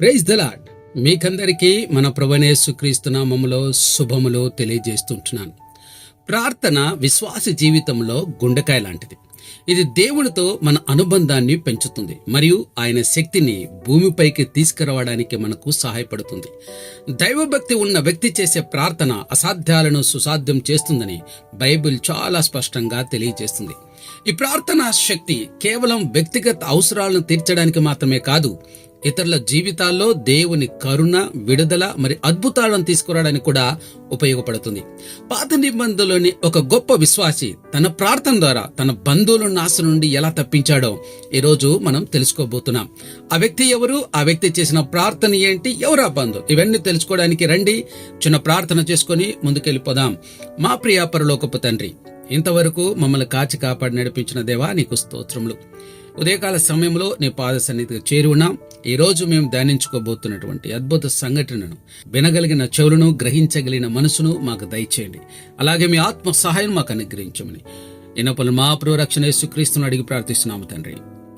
Praise the Lord మీకందరికీ మన ప్రభనేసు క్రీస్తునామములో శుభములు తెలియజేస్తుంటున్నాను. ప్రార్థన విశ్వాస జీవితంలో గుండెకాయ లాంటిది. ఇది దేవునితో మన అనుబంధాన్ని పెంచుతుంది. మరియు ఆయన శక్తిని భూమిపైకి తీసుకురావడానికి మనకు సహాయపడుతుంది. దైవభక్తి ఉన్న వ్యక్తి చేసే ప్రార్థన అసాధ్యాలను సుసాధ్యం చేస్తుందని బైబిల్ చాలా స్పష్టంగా తెలియజేస్తుంది. ఈ ప్రార్థనా శక్తి కేవలం వ్యక్తిగత అవసరాలను తీర్చడానికి మాత్రమే కాదు ఇతరుల జీవితాల్లో దేవుని కరుణ విడుదల మరి అద్భుతాలను తీసుకురావడానికి కూడా ఉపయోగపడుతుంది. పాత నిబంధనలోని ఒక గొప్ప విశ్వాసి తన ప్రార్థన ద్వారా తన బంధువుల నాశ నుండి ఎలా తప్పించాడో ఈరోజు మనం తెలుసుకోబోతున్నాం. ఆ వ్యక్తి ఎవరు? ఆ వ్యక్తి చేసిన ప్రార్థన ఏంటి? ఎవరు ఆ బంధు ఇవన్నీ తెలుసుకోవడానికి రండి. చిన్న ప్రార్థన చేసుకొని ముందుకెళ్ళిపోదాం. మా ప్రియ పరలోకపు తండ్రి ఇంతవరకు మమ్మల్ని కాచి కాపాడి నడిపించిన దేవా నీకు స్తోత్రములు. ఉదయకాల సమయంలో నీ పాద సన్నిధిగా చేరి ఉన్నాం. ఈ రోజు మేము ధ్యానించుకోబోతున్నటువంటి అద్భుత సంఘటనను వినగలిగిన చెవులను గ్రహించగలిగిన మనసును మాకు దయచేయండి. అలాగే మీ ఆత్మ సహాయం మాకు అనుగ్రహించమని ఇనపలు మా రక్షణ యేసుక్రీస్తును అడిగి ప్రార్థిస్తున్నాము తండ్రి.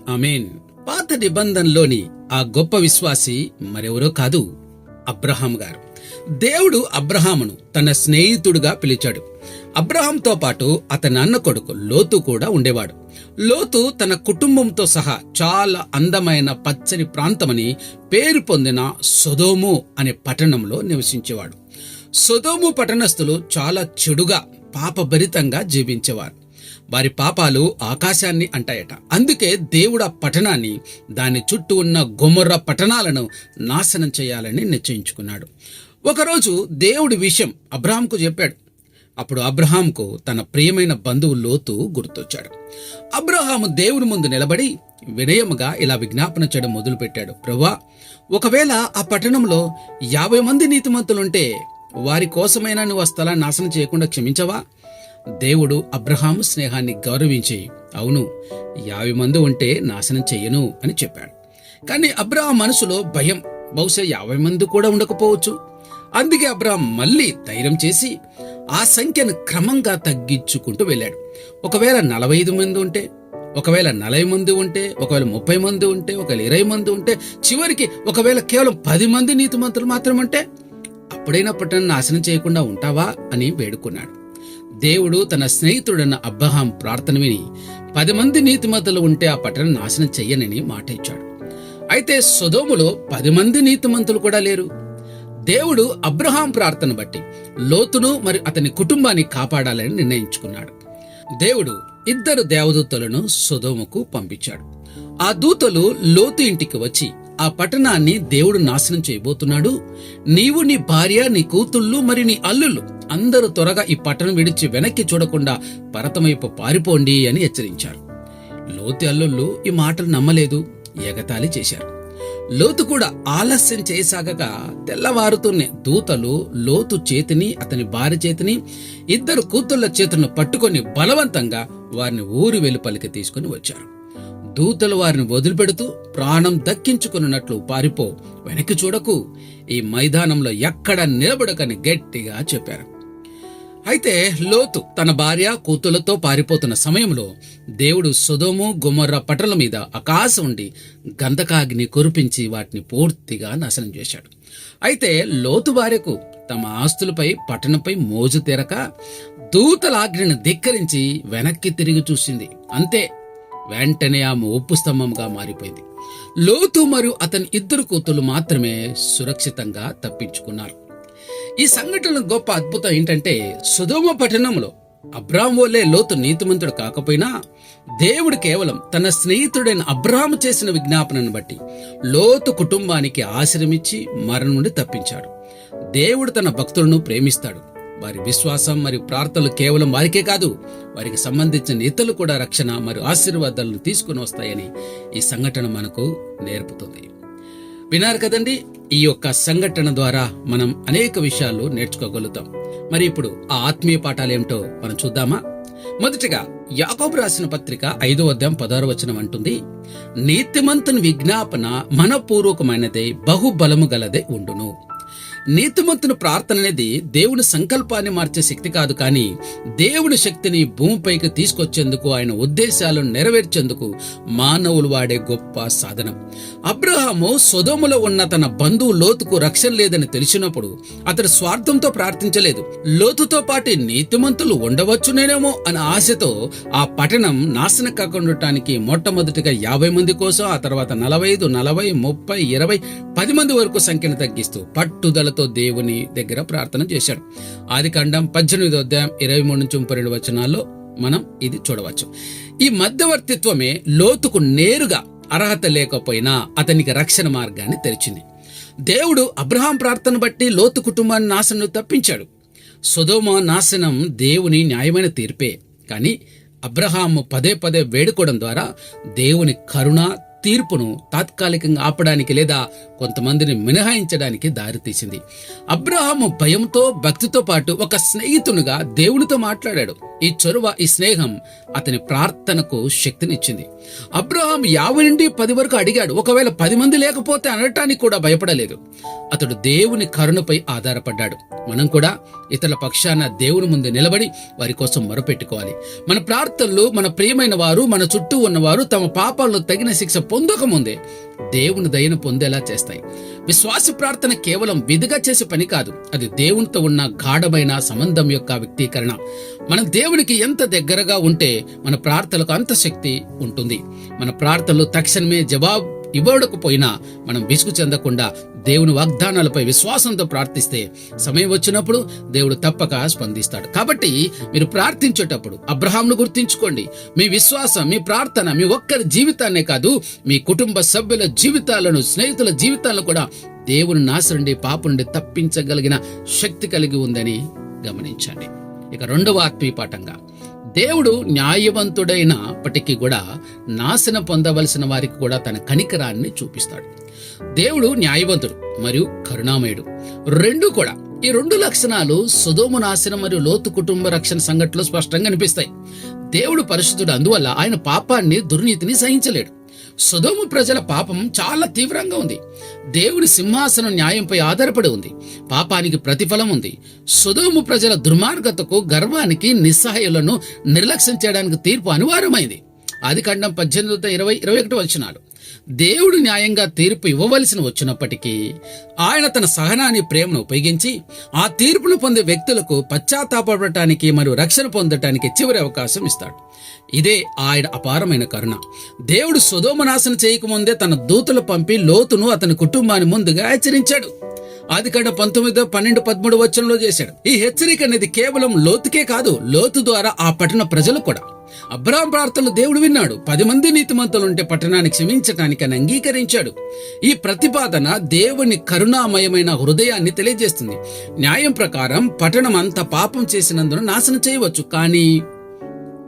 ఆమెన్. పాత నిబంధనలోని ఆ గొప్ప విశ్వాసి మరెవరో కాదు అబ్రహాం గారు. దేవుడు అబ్రహామును తన స్నేహితుడుగా పిలిచాడు. అబ్రహాంతో పాటు అతని అన్న కొడుకు లోతు కూడా ఉండేవాడు. లోతు తన కుటుంబంతో సహా చాలా అందమైన పచ్చని ప్రాంతమని పేరు పొందిన సొదోము అనే పట్టణంలో నివసించేవాడు. సొదోము పట్టణస్థులు చాలా చెడుగా పాపభరితంగా జీవించేవారు. వారి పాపాలు ఆకాశాన్ని అంటాయట. అందుకే దేవుడు ఆ పట్టణాన్ని దాని చుట్టూ ఉన్న గొమొర్ర పట్టణాలను నాశనం చేయాలని నిశ్చయించుకున్నాడు. ఒకరోజు దేవుడి విషయం అబ్రహాంకు చెప్పాడు. అప్పుడు అబ్రహాంకు తన ప్రియమైన బంధువు లోతు గుర్తొచ్చాడు. అబ్రహాము దేవుని ముందు నిలబడి వినయముగా ఇలా విజ్ఞాపన చేయడం మొదలుపెట్టాడు. ప్రభా ఒకవేళ ఆ పట్టణంలో యాభై మంది నీతిమంతులుంటే వారి కోసమైనా నువ్వు ఆ స్థలాన్ని నాశనం చేయకుండా క్షమించవా? దేవుడు అబ్రహాము స్నేహాన్ని గౌరవించి అవును యాభై మంది ఉంటే నాశనం చెయ్యను అని చెప్పాడు. కానీ అబ్రహాం మనసులో భయం. బహుశా యాభై మంది కూడా ఉండకపోవచ్చు. అందుకే అబ్రహాం మళ్ళీ ధైర్యం చేసి ఆ సంఖ్యను క్రమంగా తగ్గించుకుంటూ వెళ్ళాడు. ఒకవేళ నలభై ఐదు మంది ఉంటే ఒకవేళ నలభై మంది ఉంటే ఒకవేళ ముప్పై మంది ఉంటే ఒకవేళ ఇరవై మంది ఉంటే చివరికి ఒకవేళ కేవలం పది మంది నీతిమంతులు మాత్రం ఉంటే అప్పుడైనా పట్టణం నాశనం చేయకుండా ఉంటావా అని వేడుకున్నాడు. దేవుడు తన స్నేహితుడన్న అబ్రహాం ప్రార్థన విని పది మంది నీతిమంతులు ఉంటే ఆ పట్టణం నాశనం చెయ్యనని మాట ఇచ్చాడు అయితే సుధోములో పది మంది నీతిమంతులు కూడా లేరు. దేవుడు అబ్రహాం ప్రార్థన బట్టి లోతును మరి అతని కుటుంబాన్ని కాపాడాలని నిర్ణయించుకున్నాడు. దేవుడు ఇద్దరు దేవదూతలను సుధోముకు పంపించాడు. ఆ దూతలు లోతు ఇంటికి వచ్చి ఆ పట్టణాన్ని దేవుడు నాశనం చేయబోతున్నాడు. నీవు నీ భార్య నీ కూతుళ్ళు మరి నీ అల్లుళ్ళు అందరూ త్వరగా ఈ పట్టణం విడిచి వెనక్కి చూడకుండా పరతమైపు పారిపోండి అని హెచ్చరించారు. లోతు అల్లుళ్ళు ఈ మాటలు నమ్మలేదు ఎగతాళి చేశారు. లోతు కూడా ఆలస్యం చేయసాగగా తెల్లవారుతూనే దూతలు లోతు చేతిని అతని భార్య చేతిని ఇద్దరు కూతుళ్ళ చేతులను పట్టుకొని బలవంతంగా వారిని ఊరి వెలుపలికి తీసుకుని వచ్చారు. దూతలు వారిని వదిలిపెడుతూ ప్రాణం దక్కించుకున్నట్లు పారిపో వెనక్కి చూడకు. ఈ మైదానంలో ఎక్కడ నిలబడకని గట్టిగా చెప్పారు. అయితే లోతు తన భార్య కూతులతో పారిపోతున్న సమయంలో దేవుడు సుధోము గుమర్ర పటల మీద ఆకాశం ఉండి గంధకాగ్ని కురిపించి వాటిని పూర్తిగా నాశనం చేశాడు. అయితే లోతు భార్యకు తమ ఆస్తులపై పట్టణంపై మోజు తెరక దూతలాగ్నిని ధిక్కరించి వెనక్కి తిరిగి చూసింది. అంతే వెంటనే ఆమె ఉప్పు స్తంభంగా మారిపోయింది. లోతు మరియు అతని ఇద్దరు కూతులు మాత్రమే సురక్షితంగా తప్పించుకున్నారు. ఈ సంఘటన గొప్ప అద్భుతం ఏంటంటే సుధోమ పట్టణంలో అబ్రాహం వల్లే లోతు నీతిమంతుడు కాకపోయినా దేవుడు కేవలం తన స్నేహితుడైన అబ్రాహం చేసిన విజ్ఞాపనను బట్టి లోతు కుటుంబానికి ఆశ్రమించి మరణం నుండి తప్పించాడు. దేవుడు తన భక్తులను ప్రేమిస్తాడు. వారి విశ్వాసం మరియు ప్రార్థనలు కేవలం వారికే కాదు వారికి సంబంధించిన ఇతరులు కూడా రక్షణ మరియు ఆశీర్వాదాలను తీసుకుని వస్తాయని ఈ సంఘటన మనకు నేర్పుతుంది. విన్నారు కదండి? ఈ యొక్క సంఘటన ద్వారా మనం అనేక విషయాలు నేర్చుకోగలుగుతాం. మరి ఇప్పుడు ఆ ఆత్మీయ పాఠాలేమిటో మనం చూద్దామా? మొదటిగా యాకోబు రాసిన పత్రిక ఐదో అధ్యాయం పదహారు వచనం అంటుంది నీతిమంతుని విజ్ఞాపన మనపూర్వకమైనదే బహుబలము గలదే ఉండును. నీతిమంతుని ప్రార్థన అనేది దేవుని సంకల్పాన్ని మార్చే శక్తి కాదు కానీ దేవుని శక్తిని భూమిపైకి తీసుకొచ్చేందుకు ఆయన ఉద్దేశాలను నెరవేర్చేందుకు మానవులు వాడే గొప్ప సాధనం. అబ్రహాము సొదములో ఉన్న తన బంధువు లోతుకు రక్షణ లేదని తెలిసినప్పుడు అతడు స్వార్థంతో ప్రార్థించలేదు. లోతుతో పాటు నీతిమంతులు ఉండవచ్చునేమో అనే ఆశతో ఆ పట్టణం నాశనం కాకుండా మొట్టమొదటిగా యాభై మంది కోసం ఆ తర్వాత నలభై ఐదు నలభై ముప్పై ఇరవై పది మంది వరకు సంఖ్యను తగ్గిస్తూ పట్టుదలతో దేవుని దగ్గర ప్రార్థన చేశాడు. ఆది కాండం పద్దెనిమిది అధ్యాయం ఇరవై మూడు నుంచి ముప్పై రెండు వచనాల్లో మనం ఇది చూడవచ్చు. ఈ మధ్యవర్తిత్వమే లోతుకు నేరుగా అర్హత లేకపోయినా అతనికి రక్షణ మార్గాన్ని తెరిచింది. దేవుడు అబ్రహాం ప్రార్థన బట్టి లోతు కుటుంబాన్ని నాశనం తప్పించాడు. సుధోమ నాశనం దేవుని న్యాయమైన తీర్పే. కానీ అబ్రహాము పదే పదే వేడుకోవడం ద్వారా దేవుని కరుణ తీర్పును తాత్కాలికంగా ఆపడానికి లేదా కొంతమందిని మినహాయించడానికి దారితీసింది అబ్రహాము భయంతో భక్తితో పాటు ఒక స్నేహితునిగా దేవునితో మాట్లాడాడు. ఈ చొరవ ఈ స్నేహం అతని ప్రార్థనకు శక్తినిచ్చింది. అబ్రహాం యాభై నుండి పది వరకు అడిగాడు ఒకవేళ పది మంది లేకపోతే అనటానికి కూడా భయపడలేదు. అతడు దేవుని కరుణపై ఆధారపడ్డాడు. మనం కూడా ఇతరుల పక్షాన దేవుని ముందు నిలబడి వారి కోసం మొరపెట్టుకోవాలి. మన ప్రార్థనలు మన ప్రియమైన వారు మన చుట్టూ ఉన్నవారు తమ పాపాలను తగిన శిక్ష పొందకముందే దేవుని దయను పొందేలా చేస్తాయి. విశ్వాస ప్రార్థన కేవలం విధిగా చేసే పని కాదు. అది దేవునితో ఉన్న గాఢమైన సంబంధం యొక్క వ్యక్తీకరణ. మనం దేవునికి ఎంత దగ్గరగా ఉంటే మన ప్రార్థనలకు అంత శక్తి ఉంటుంది. మన ప్రార్థనలు తక్షణమే జవాబు ఇవ్వడకపోయినా మనం విసుగు చెందకుండా దేవుని వాగ్దానాలపై విశ్వాసంతో ప్రార్థిస్తే సమయం వచ్చినప్పుడు దేవుడు తప్పక స్పందిస్తాడు. కాబట్టి మీరు ప్రార్థించేటప్పుడు అబ్రహాంను గుర్తించుకోండి. మీ విశ్వాసం మీ ప్రార్థన మీ ఒక్కరి జీవితాన్నే కాదు మీ కుటుంబ సభ్యుల జీవితాలను స్నేహితుల జీవితాలను కూడా దేవుని నాశనుండి నుండి నుండి తప్పించగలిగిన శక్తి కలిగి ఉందని గమనించండి. ఇక రెండవ ఆత్మీయ పాఠంగా దేవుడు న్యాయవంతుడైనప్పటికీ కూడా నాశనం పొందవలసిన వారికి కూడా తన కనికరాన్ని చూపిస్తాడు. దేవుడు న్యాయవంతుడు మరియు కరుణామయుడు. రెండు కూడా ఈ రెండు లక్షణాలు సుధోము నాశనం మరియు లోతు కుటుంబ రక్షణ సంఘటనలో స్పష్టంగా కనిపిస్తాయి దేవుడు పరిశుద్ధుడు అందువల్ల ఆయన పాపాన్ని దుర్నీతిని సహించలేడు. సుధోము ప్రజల పాపం చాలా తీవ్రంగా ఉంది. దేవుని సింహాసనం న్యాయంపై ఆధారపడి ఉంది. పాపానికి ప్రతిఫలం ఉంది. సుధోము ప్రజల దుర్మార్గతకు గర్వానికి నిస్సహాయులను నిర్లక్ష్యం చేయడానికి తీర్పు అనివార్యమైంది. ఆది ఖండం పద్దెనిమిది ఇరవై ఇరవై ఒకటి వచ్చినాడు దేవుడు న్యాయంగా తీర్పు ఇవ్వవలసిన వచ్చినప్పటికీ ఆయన తన సహనాన్ని ప్రేమను ఉపయోగించి ఆ తీర్పును పొందే వ్యక్తులకు పశ్చాత్తాపడటానికి మరియు రక్షణ పొందటానికి చివరి అవకాశం ఇస్తాడు. ఇదే ఆయన అపారమైన కరుణ. దేవుడు సుధోమనాశన చేయకముందే తన దూతలు పంపి లోతును అతని కుటుంబాన్ని ముందుగా హెచ్చరించాడు. ఆదికాండ పంతొమ్మిది పంతొమ్మిదో పన్నెండు పదమూడు వచనంలో చేశాడు. ఈ హెచ్చరిక అనేది కేవలం లోతుకే కాదు లోతు ద్వారా ఆ పట్టణ ప్రజలు కూడా. అబ్రాహం ప్రార్థనలు దేవుడు విన్నాడు పది మంది నీతిమంతులుంటే పట్టణాన్ని క్షమించటానికి అని అంగీకరించాడు. ఈ ప్రతిపాదన దేవుని కరుణామయమైన హృదయాన్ని తెలియజేస్తుంది. న్యాయం ప్రకారం పట్టణం అంత పాపం చేసినందున నాశనం చేయవచ్చు కానీ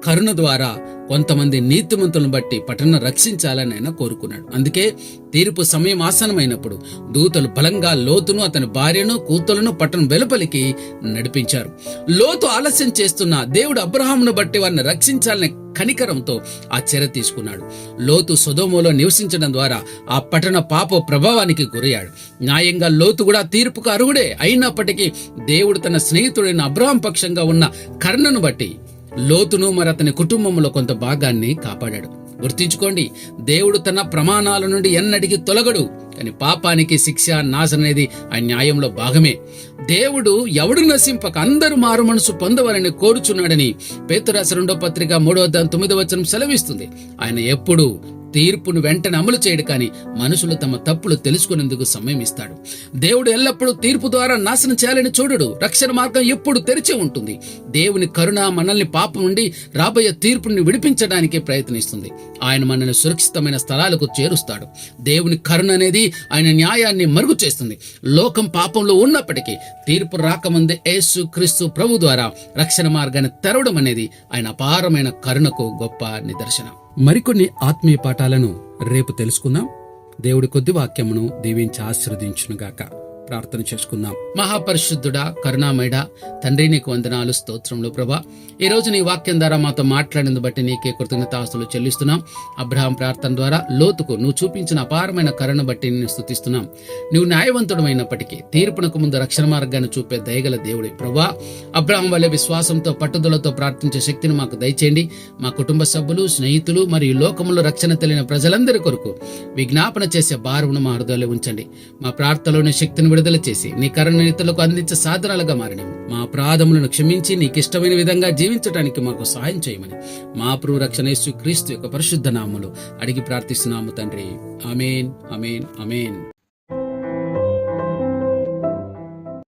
కరుణ ద్వారా కొంతమంది నీతిమంతులను బట్టి పట్టణ రక్షించాలని ఆయన కోరుకున్నాడు. అందుకే తీర్పు సమయం ఆసనమైనప్పుడు దూతలు బలంగా లోతును అతని భార్యను కూతులను పట్టణం వెలుపలికి నడిపించారు. లోతు ఆలస్యం చేస్తున్న దేవుడు అబ్రహామును బట్టి వారిని రక్షించాలనే కనికరంతో ఆ చర్య తీసుకున్నాడు. లోతు సుధోమోలో నివసించడం ద్వారా ఆ పట్టణ పాప ప్రభావానికి గురయ్యాడు. న్యాయంగా లోతు కూడా తీర్పుకు అరుగుడే అయినప్పటికీ దేవుడు తన స్నేహితుడైన అబ్రహాం పక్షంగా ఉన్న కర్ణను బట్టి లోతును మరి అతని కుటుంబంలో కొంత భాగాన్ని కాపాడాడు. గుర్తించుకోండి దేవుడు తన ప్రమాణాల నుండి ఎన్నటికీ తొలగడు కానీ పాపానికి శిక్ష నాశనం అనేది ఆ న్యాయంలో భాగమే. దేవుడు ఎవడు నశింపక అందరూ మారు మనసు పొందవాలని కోరుచున్నాడని పేతురాశ రెండో పత్రిక మూడో దాని తొమ్మిదో వచనం సెలవిస్తుంది. ఆయన ఎప్పుడు తీర్పును వెంటనే అమలు చేయడు కానీ మనుషులు తమ తప్పులు తెలుసుకునేందుకు సమయం ఇస్తాడు. దేవుడు ఎల్లప్పుడూ తీర్పు ద్వారా నాశనం చేయాలని చూడడు. రక్షణ మార్గం ఎప్పుడు తెరిచి ఉంటుంది. దేవుని కరుణ మనల్ని పాపం నుండి రాబోయే తీర్పుని విడిపించడానికి ప్రయత్నిస్తుంది. ఆయన మనల్ని సురక్షితమైన స్థలాలకు చేరుస్తాడు. దేవుని కరుణ అనేది ఆయన న్యాయాన్ని మరుగు చేస్తుంది. లోకం పాపంలో ఉన్నప్పటికీ తీర్పు రాకముందే యేసు క్రీస్తు ప్రభు ద్వారా రక్షణ మార్గాన్ని తెరవడం అనేది ఆయన అపారమైన కరుణకు గొప్ప నిదర్శనం. మరికొన్ని ఆత్మీయ పాఠాలను రేపు తెలుసుకుందాం. దేవుడి కొద్ది వాక్యమును దీవించి ఆశీర్వదించునుగాక. ప్రార్థన చేసుకుందాం. మహాపరిశుద్ధుడా కరుణామయుడ తండ్రి నీకు వందనాలు స్తోత్రములు ప్రభా. ఈ రోజు నీ వాక్యం ద్వారా మాతో మాట్లాడినందు బట్టి నీకే కృతజ్ఞతాస్తులు చెల్లిస్తున్నాం. అబ్రహాం ప్రార్థన ద్వారా లోతుకు నువ్వు చూపించిన అపారమైన కరుణ బట్టి నేను స్థుతిస్తున్నాం నువ్వు న్యాయవంతుడమైనప్పటికీ తీర్పునకు ముందు రక్షణ మార్గాన్ని చూపే దయగల దేవుడి ప్రభా. అబ్రహాం వల్లే విశ్వాసంతో పట్టుదలతో ప్రార్థించే శక్తిని మాకు దయచేయండి. మా కుటుంబ సభ్యులు స్నేహితులు మరియు లోకములో రక్షణ తెలియని ప్రజలందరి కొరకు విజ్ఞాపన చేసే భారమును మా హృదయంలో ఉంచండి. మా ప్రార్థనలోని శక్తిని విడుదల చేసి నీ కరుణ అందించే సాధనాలుగా మారినవి. మా అపరాధములను క్షమించి నీకిష్టమైన విధంగా జీవించడానికి మాకు సహాయం చేయమని మా ప్రభు రక్షణ క్రీస్తు యొక్క పరిశుద్ధ నామములు అడిగి ప్రార్థిస్తున్నాము తండ్రి. అమేన్ అమేన్ అమేన్